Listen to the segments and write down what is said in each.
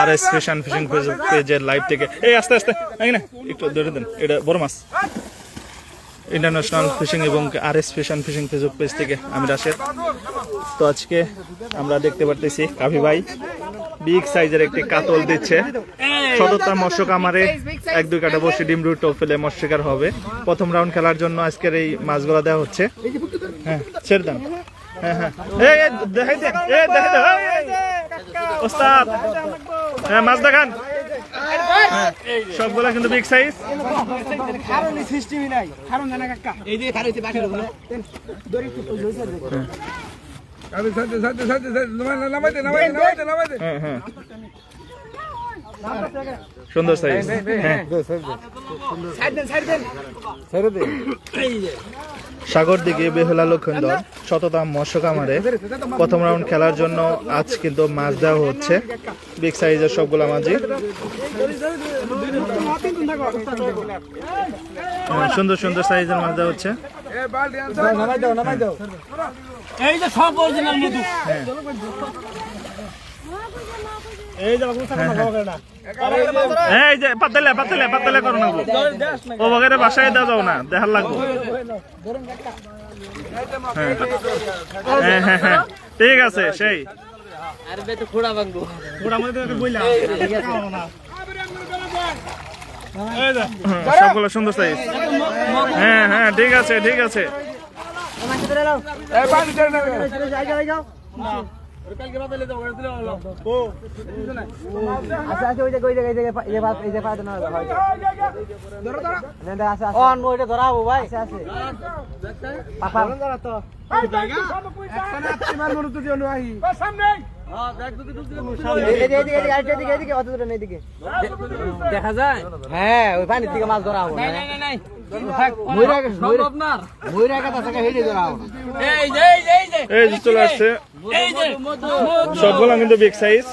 আর S ফিশন fishing পেজের live থেকে। এই আস্তে আস্তে না একটু ধরে দেন, এটা বড় মাছ। ইন্টারন্যাশনাল ফিশিং এবং আর এস ফিশন ফিশিং ফেসবুক পেজ থেকে আমি রাশেদ। তো আজকে আমরা দেখতে পারতেছি কাভি ভাই। বিগ সাইজের একটি কাতল দিচ্ছে। সততা মৎস্য কামারে এক, দুই কাটা বসে ডিম রুট ফেলে মৎস্য হবে। প্রথম রাউন্ড খেলার জন্য আজকের এই মাছগুলো দেওয়া হচ্ছে। হ্যাঁ ছেড়ে দেন। হ্যাঁ হ্যাঁ। এই, ওস্তাদ হ্যাঁ মাছ দেখান। হ্যাঁ, সবগুলা কিন্তু বিগ সাইজ হ্যাঁ হ্যাঁ। সুন্দর সাইজ হ্যাঁ। সাগর দিকে বেহুলা লক্ষণদর শততাম মৎস্য কামারে প্রথম রাউন্ড খেলার জন্য আজ কিন্তু মাছ দেওয়া হচ্ছে। বিগ সাইজের সবগুলা মাঝি সুন্দর সুন্দর সাইজের মাছ দেওয়া হচ্ছে। এই যে সব অরিজিনাল মধু এই যে পাতলে পাতলে পাতলে করো না ও বগেরে বাসায় দেওয়া যাও না দেখার লাগবো। হ্যাঁ। হ্যাঁ হ্যাঁ হ্যাঁ ঠিক আছে সেই। আরে তো খোড়া ভাঙবো হ্যাঁ, সবগুলো সুন্দর সাইজ হ্যাঁ হ্যাঁ ঠিক আছে ঠিক আছে। আচ্ছা আচ্ছা হয় ধরাবো ভাই আছে আছে মনে দেখা যায় হ্যাঁ সবগুলো কিন্তু বিগ সাইজ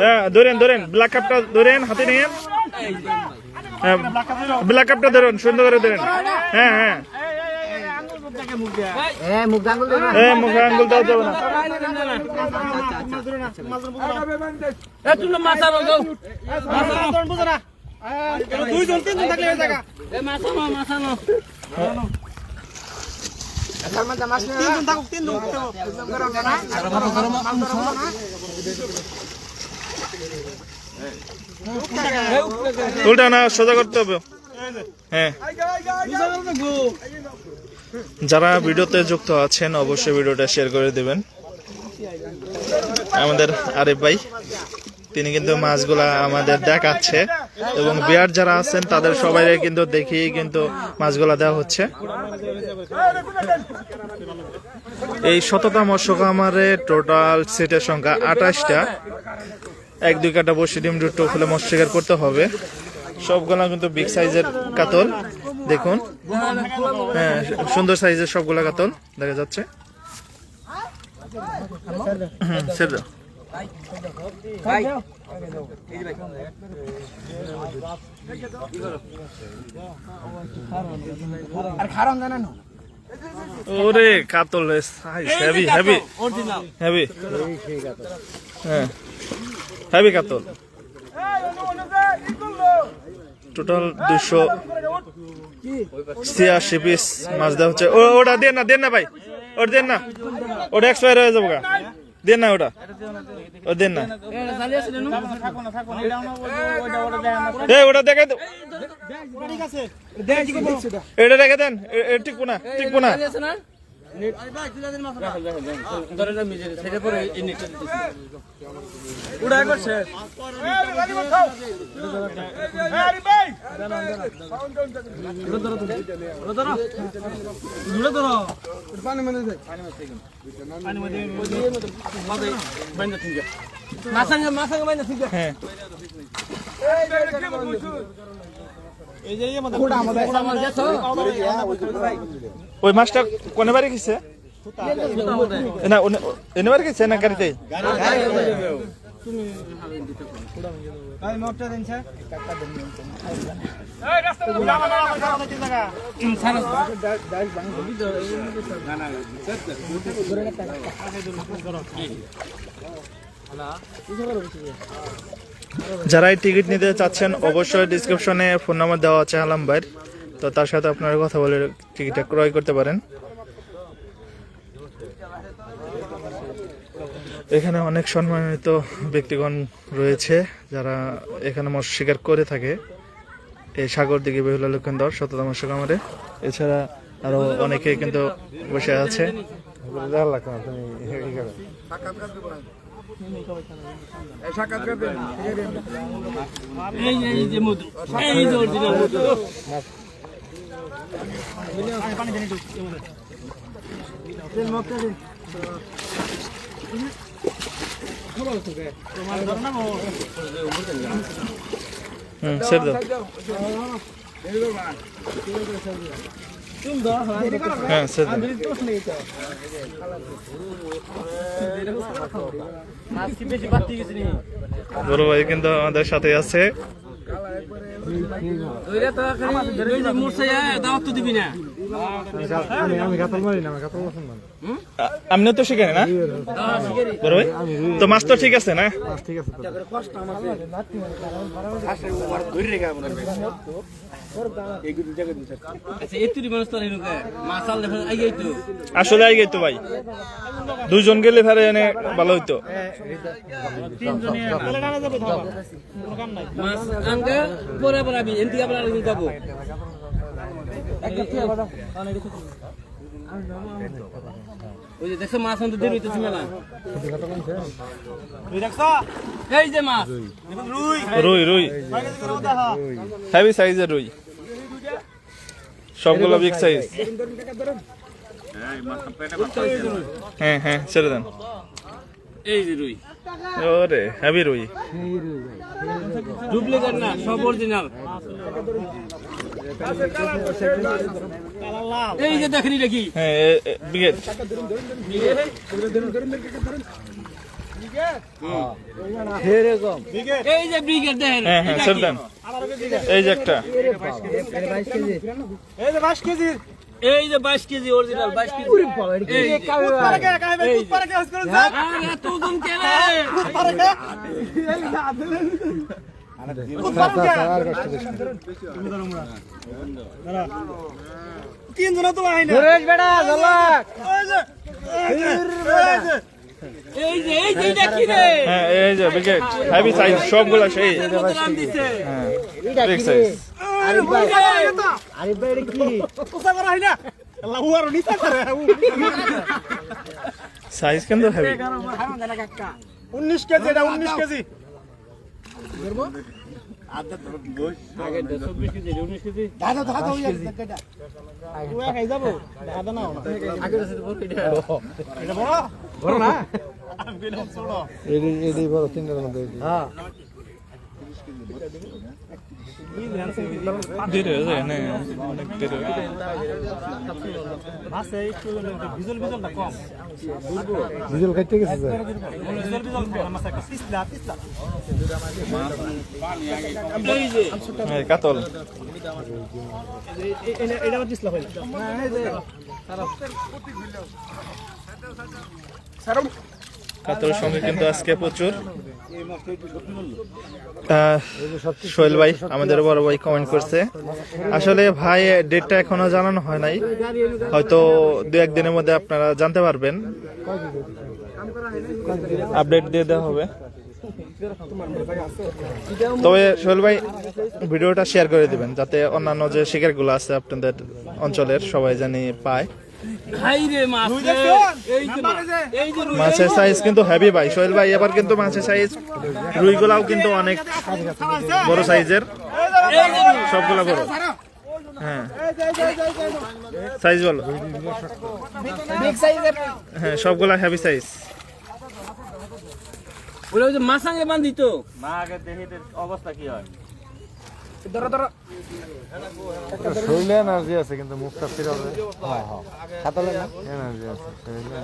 হ্যাঁ ধরেন ধরেন ব্ল্যাক কাপটা ধরেন হাতে নিয়ে হ্যাঁ ব্ল্যাক কাপটা ধরুন সুন্দর করে ধরেন হ্যাঁ হ্যাঁ দুইজন তিনজন থাকলে জায়গা উল্টা না সোজা করতে হবে। হ্যাঁ। যারা ভিডিওতে যুক্ত আছেন, অবশ্যই ভিডিওটা শেয়ার করে দেবেন। আমাদের আরিফ ভাই, তিনি কিন্তু মাছগুলা আমাদের দেখাচ্ছে এবং বিয়ার যারা আছেন, তাদের সবাই কিন্তু দেখিয়ে কিন্তু মাছগুলা দেওয়া হচ্ছে। এই শততা মৎস্য খামারে টোটাল সিটের সংখ্যা আঠাশটা। এক, দুই কাটা বসে ডিম দুটো ফুলে মৎস্য করতে হবে। সবগুলা কিন্তু বিগ সাইজের কাতল। দেখুন। হ্যাঁ সুন্দর সাইজের সবগুলা কাতল দেখা যাচ্ছে। ছেড়ে দাও। ওরে কাতল হেভি হেভি অরিজিনাল হেভি হ্যাঁ। হেভি কাতল। টোটাল দুশো ছিয়াশি পিস মাছ দেওয়া হচ্ছে। ও ওটা দেন না দেন না ভাই। ওটা দেন না। ওটা এক্সপায়ার হয়ে যাব দেন না ওটা। ও দেন না। এটা চালিয়ে আছে নো এ ওটা দেখে এটা রেখে দেন। টিকবো না টিকবো না? আছে এই মানে মাসাঙ্গে মাসাঙ্গে বাইনা ঠিক হ্যাঁ খোড়া মাছ গেছো ওই মাছটা কোনে বাড়ি গেছে? না এনে বাড়ি গেছে না গাড়িতে? যারা এই টিকিট নিতে চাচ্ছেন, অবশ্যই ডিসক্রিপশনে ফোন নাম্বার দেওয়া আছে আলাম ভাইয়ের তো তার সাথে আপনারা কথা বলে টিকিটটা ক্রয় করতে পারেন। এখানে অনেক সম্মানিত ব্যক্তিগণ রয়েছে যারা এখানে মৎস্য শিকার করে থাকে। এই সাগর দিকে বেহুলা লক্ষণদর শততম কামারে এছাড়া আরও অনেকে কিন্তু বসে আছে। এই যে মধু। এই যে ছেড়ে দাও। হ্যাঁ ছেড়ে দাও। বড় ভাই কিন্তু আমাদের সাথে আছে। তো খালি ওই যে মুরসাই দাওয়াত তো দিবি না। আ- আপনিও তো শিখেন না। বড় ভাই? তো মাছ তো ঠিক আছে না? আচ্ছা আগে তো আসলে আই তো ভাই। দুইজন গেলে ফেরে এনে ভালো হইতো। মাছ ওই যে দেখছ মাছ আনতে দেরি হইতেছে মেলা এই যে মাছ। রুই। রুই। হেভি সাইজের রুই। সবগুলো বিগ সাইজ হ্যাঁ হ্যাঁ ছেড়ে দেন। এই যে রুই। ওরে হেভি রুই। ডুপ্লিকেট না সব অরিজিনাল এই যে দেখেনি দেখি হ্যাঁ বিগেট এই যে ব্রিগেড দেখেন হ্যাঁ হ্যাঁ ছেড়ে দেন এই যে একটা এই যে 22 কেজি এই যে বাইশ কেজি অরিজিনাল বাইশ কেজি এই যে। পারে কে কাহে ভাই দুধ পারে কে হস করে যা আরে এত ওজন কে রে? পারে কে দুধ পারে জন তো সবগুলো সেই এর মতো নাম দিছে বিগ সাইজ আরে ভাই আরে ভাই কি কোসা করা হইনা আল্লাহ আর নিতা করে সাইজ কিন্তু হেভি 19 কেজি, এটা 19 কেজি। আগে তো 24 কেজি 19 কেজি। দাদা দাদা হই এটা ওয়া খাই যাব। দাদা না। আগে বড়। বড়? বড় না? দেরি হয়ে। যায় না অনেক দেরি হয়ে যায়। ডিজেল খাইতে গেছে হ্যাঁ কাতল এটা পিছলা সঙ্গে কিন্তু আজকে প্রচুর। সোহেল ভাই আমাদের বড় ভাই কমেন্ট করছে। আসলে ভাই ডেটটা এখনও জানানো হয় নাই। হয়তো দু একদিনের মধ্যে আপনারা জানতে পারবেন। আপডেট দিয়ে দেওয়া হবে। তবে সোহেল ভাই, ভিডিওটা শেয়ার করে দিবেন, যাতে অন্যান্য যে শিকারগুলো আছে আপনাদের অঞ্চলের সবাই জানি পায়। খাই রে মাছ রে। এই যে মাছ, এই যে রুই। মাছের সাইজ কিন্তু হেভি ভাই। সোহেল ভাই এবার কিন্তু মাছের সাইজ রুইগুলাও কিন্তু অনেক বড় সাইজের। সবগুলা বড়। হ্যাঁ। সাইজ বলো। হ্যাঁ সবগুলা হেভি সাইজ ওরা ওই যে মাছ আগে বান্ধি তো ধরো ধরো। শরীরে এনার্জি আছে কিন্তু মুখটা ফিরাবে হ্যাঁ হ্যাঁ। খাতালে না? এনার্জি আছে শরীরে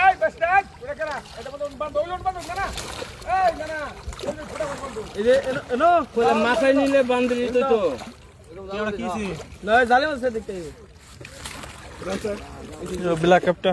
এই বেস্টাক ওরে কেনা এটা বন্ধ বন্ধ হইল বন্ধ না এই না না এই যে এনো- এনো, কইলা মাথায় নিলে বান্ধি দিত তো। এটা কিছি না জালে মাছ দেখতে ব্ল্যাক কাপটা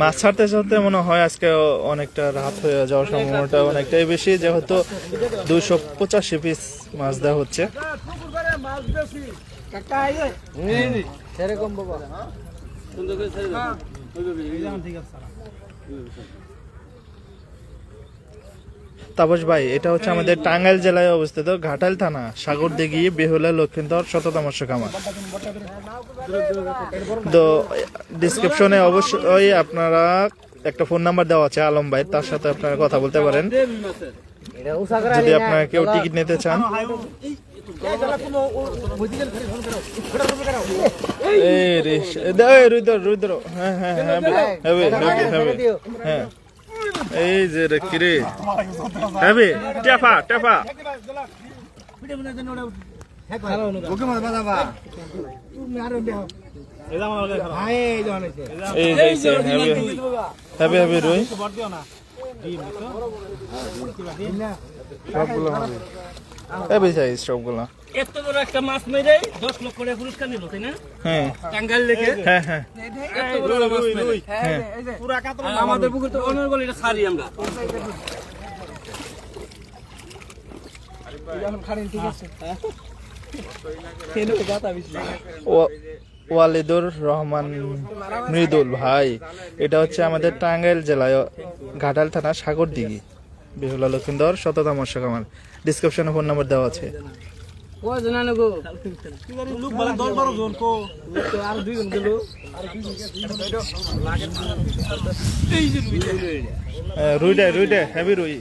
মাছ ছাড়তে ছাড়তে মনে হয় আজকে অনেকটা রাত হয়ে যাওয়ার সম্ভাবনাটা অনেকটাই বেশি যেহেতু দুইশো পঁচাশি পিস মাছ দেওয়া হচ্ছে। সুন্দর করে ঠিক দাও তাপস ভাই এটা হচ্ছে আমাদের টাঙ্গাইল জেলায় অবস্থিত ঘাটাল থানা সাগর দিঘি বেহুলা লক্ষ্মীন্দর শততম কামা তো ডিসক্রিপশনে অবশ্যই আপনারা একটা ফোন নাম্বার দেওয়া আছে আলম ভাই তার সাথে আপনারা কথা বলতে পারেন। যদি আপনারা কেউ টিকিট নিতে চান। হ্যাঁ হ্যাঁ হ্যাঁ হবে হবে হবে হ্যাঁ। এই যে রে কিরে। হবে টেপা টেপা এই যে হবে। রুই সাইজ সবগুলো। এত বড় একটা মাছ মেরে দশ লক্ষ টাকা পুরস্কার নিল তাই না? হ্যাঁ। টাঙ্গাইল লেগে হ্যাঁ হ্যাঁ। এত বড় মাছ মেরে। হ্যাঁ। আর আমাদের পুকুর তো অনর্গল এটা ছাড়ি আমরা। ওয়া- ওয়ালিদুর রহমান মৃদুল ভাই। এটা হচ্ছে আমাদের টাঙ্গাইল জেলায় ঘাটাল থানা সাগর দিঘি বেহুলা লক্ষিন্দর শততম আমার ডিসক্রিপশনে ফোন নাম্বার দেওয়া আছে। হ্যাঁ, রুইডে রুইডে হেভি রুই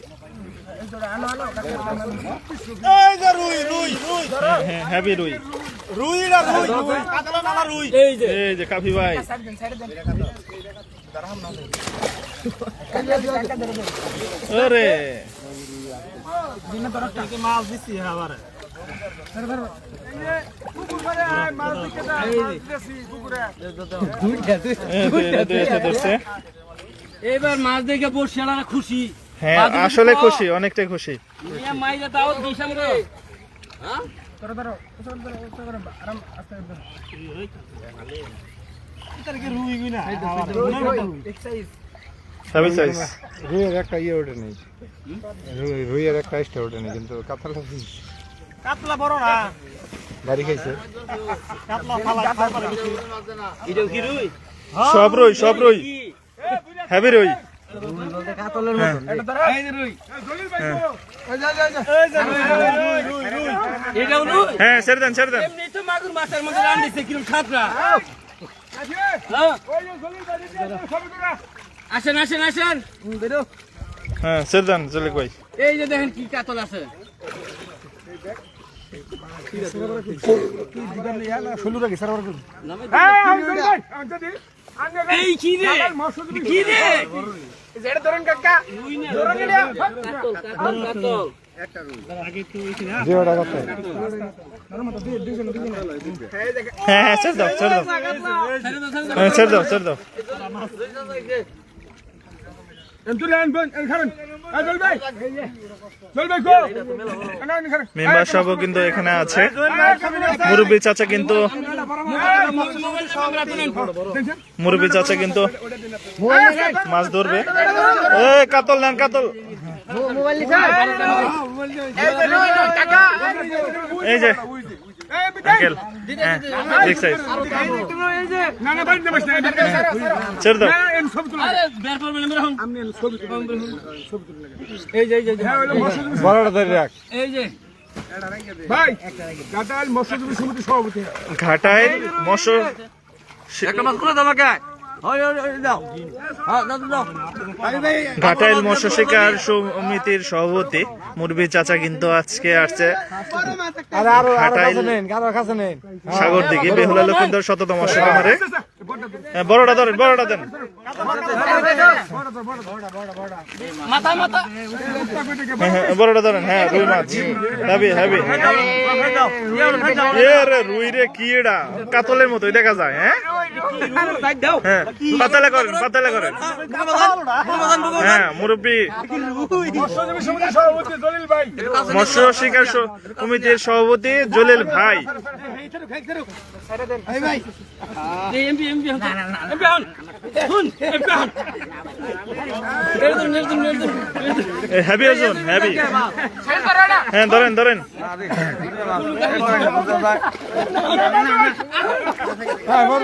হেভি রুই এই যে। এই যে কাফি ভাই। ওরে এই যে, দুই হাতে ধরছে। এবার মাছ দেখে বসিয়ালারা খুশি। হ্যাঁ আসলে খুশি অনেকটাই খুশি। তাও দিস আমরা। হ্যাঁ? হেভি সাইজ রুইয়ের একটা ইয়ে ওঠে নেই। রুই- রুইয়ের একটা এক্সট্রা ওঠে নেই কিন্তু কাতলা কাতলা বড় না। গাড়ি খাইছে? কাতলা ফালা ফালা এটাও কি রুই? সব রুই সব রুই। হেভি রুই। রুই। রুই হ্যাঁ। ছেড়ে দেন ছেড়ে দেন। মাগুর মাছের মধ্যে রান্ধিছে কিরম খাতরা হ্যাঁ আসেন আসেন। আসেন হ্যাঁ ছেড়ে দেন চলে কই। এই যে দেখেন কি কাতল আছে। এই কি রে? কি রে? রুই না, কাতল কাতল কাতল যে ওটা কথা হ্যাঁ হ্যাঁ ছেড়ে দাও। ছেড়ে দাও ছেড়ে দাও, ছেড়ে দাও। হ্যাঁ ছেড়ে দাও ছেড়ে দাও মেম্বার সব কিন্তু এখানে আছে। মুরব্বী চাচা কিন্তু মুরব্বী চাচা কিন্তু মাছ ধরবে। এ কাতল নেন কাতল। এই যে আঙ্কেল হ্যাঁ বিগ সাইজ ছেড়ে দাও। আরে বের করবেন আমরা এখন। বড়টা ধরে রাখ। এই যে ভাই কাতাল মৎস্যজীবী সমিতি সভাপতি। ঘাটায় মৎস্য একটা মাছ করে দাও হ্যাঁ ঘাটাইল মৎস্য শিকার সমিতির সভাপতি মুরবি চাচা কিন্তু আজকে আসছে। ঘাটাইল সাগর দিকে বেহুলা লক্ষিন্দর শততম খামারে হ্যাঁ, বড়টা ধরেন বড়টা দেন মাথা মাথা। হ্যাঁ, হ্যাঁ, বড়টা ধরেন হ্যাঁ রুই মাছ। হ্যাভি হ্যাভি এ রে রুই রে কি এটা কাতলের মতোই দেখা যায় হ্যাঁ? পাতালে করেন পাতালে করেন হ্যাঁ মৎস্য শিকার সভাপতি জলিল ভাই হ্যাভি হ্যাভি হ্যাঁ ধরেন ধরেন ওটা ওই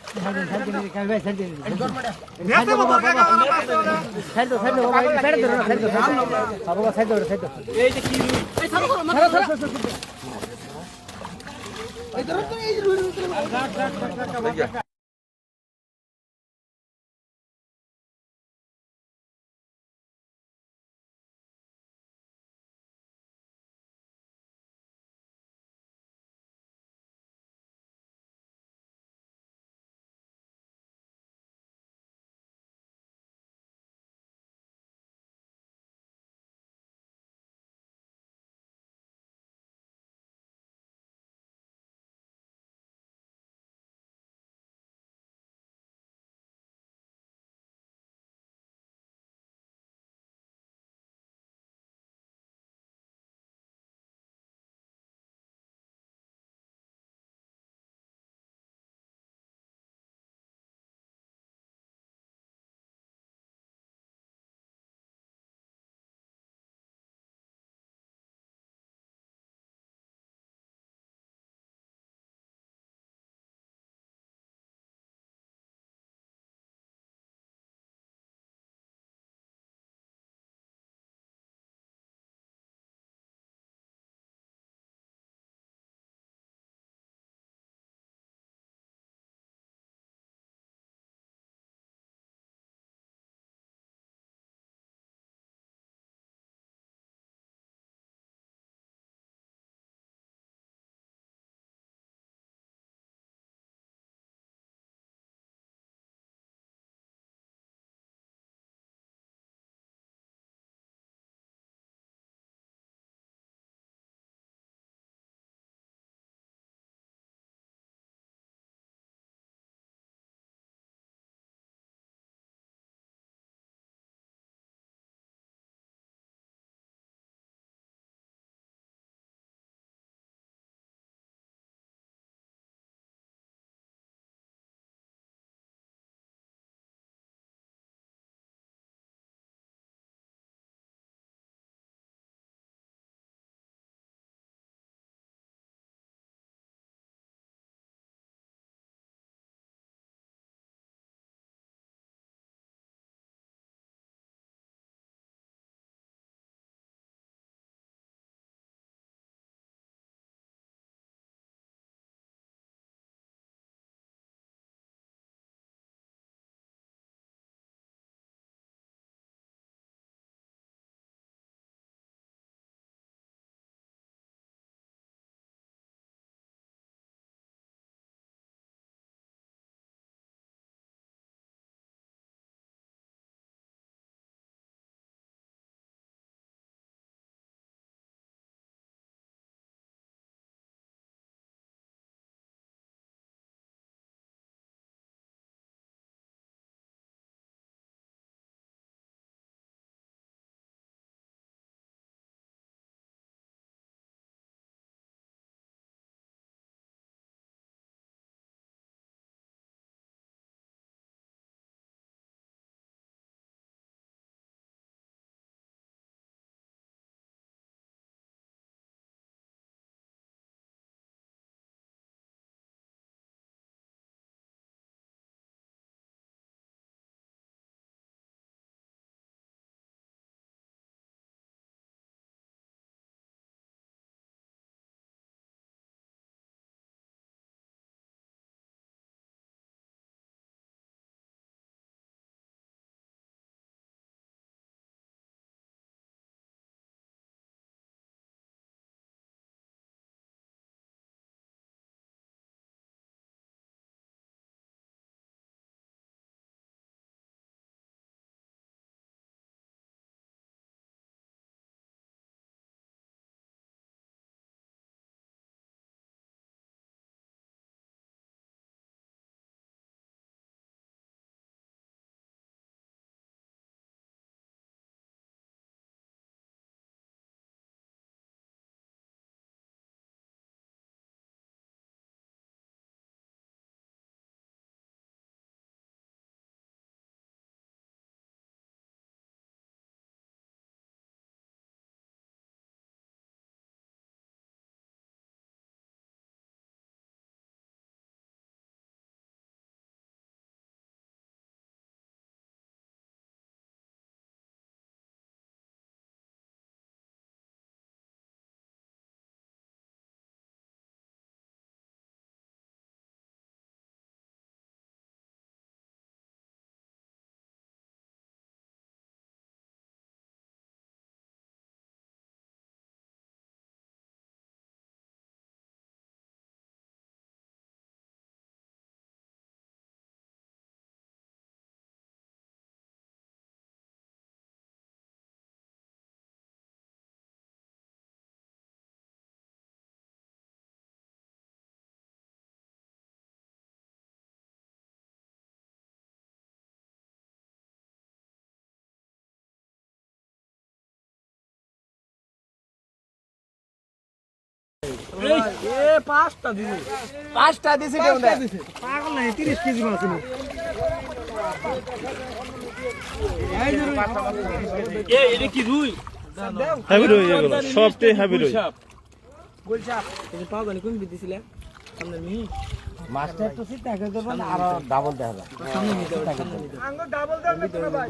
এই এ পাঁচটা দিছি। পাঁচটা দিছি কেউ না পাগল নাই তিরিশ কেজি মাছ ছিল এ এটা কি রুই? হ্যাভি রুই এগুলো সবটাই হ্যাভি রুই। সাপ পাওয়া জানি কোন দিছিলে? সামনে মি মাছটা একটু সিট থাকে দেবেন আর ডাবল দেখা যায় সামনে নিতে হবে ডাবল দেন না। ভাই।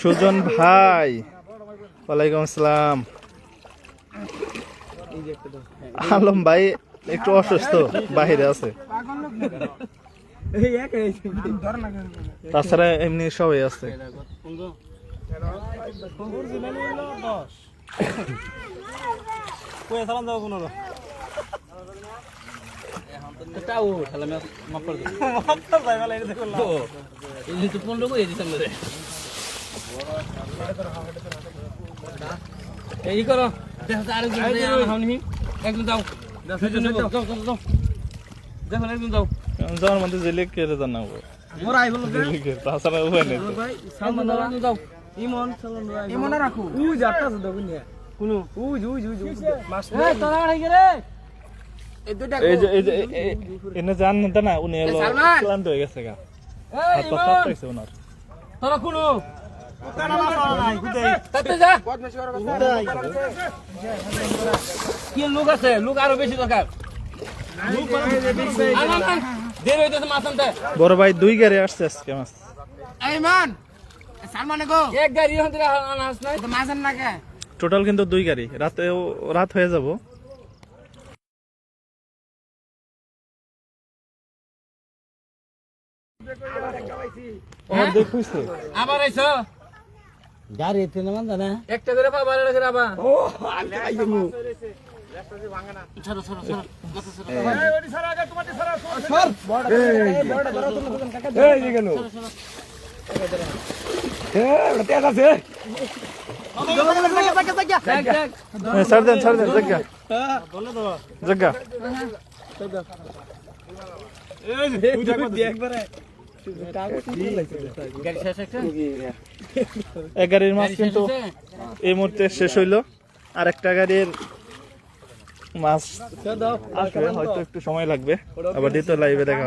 সুজন ভাই ওয়ালাইকুম আসসালাম। আলম ভাই একটু অসুস্থ বাহিরে আছে। তাছাড়া এমনি সবাই আছে। কই সালাম দাও কোনো তাও তাহলে আমি মাপ করে দেবো। মাত্র যাই বলে এটা দেখো এই তো পনেরো করে দিচ্ছি আমরা এই করো। দেখো নেব। যাও। যাও যাও। দেখো একজন যাও। যাওয়ার মধ্যে জেলে কেড়ে জানাব? মোরা আইবল তাছাড়া উপায় নেই দাও ইমন সালাম ভাই ইমন রাখো। উই যাত্রা আছে দেখুন নিয়া কোনো? উই উই উই উই মাছ তোরা আড়াই রে? এই দুইটা এই যে এই যে এ- এ- এনে জান না না উনি এলো ক্লান্ত হয়ে গেছে গা। হাত পা সাপ পাইছে ওনার। তোরা কোনো? কাটা মাছ নাই গুদাই তাতে যা। বদমাশি করার গুদাই কি লোক আছে? লোক আরও বেশি দরকার। আন, আন, আন। দেরি হইতেছে মাছ আনতে। বড় ভাই দুই গাড়ি আসছে আজকে মাছ। এই মান এক গাড়ি টোটাল কিন্তু দুই গাড়ি রাতেও রাত হয়ে যাব আবার আইছো গাড়ি এতে না জানা একটা করে পাবা ও সারা বড় বড় তুমি কাকা এই গেল এক গাড়ির মাছ কিন্তু এই মুহূর্তে শেষ হইল। আর একটা গাড়ির মাছ হয়তো একটু সময় লাগবে। আবার দ্বিতীয় লাইভে দেখা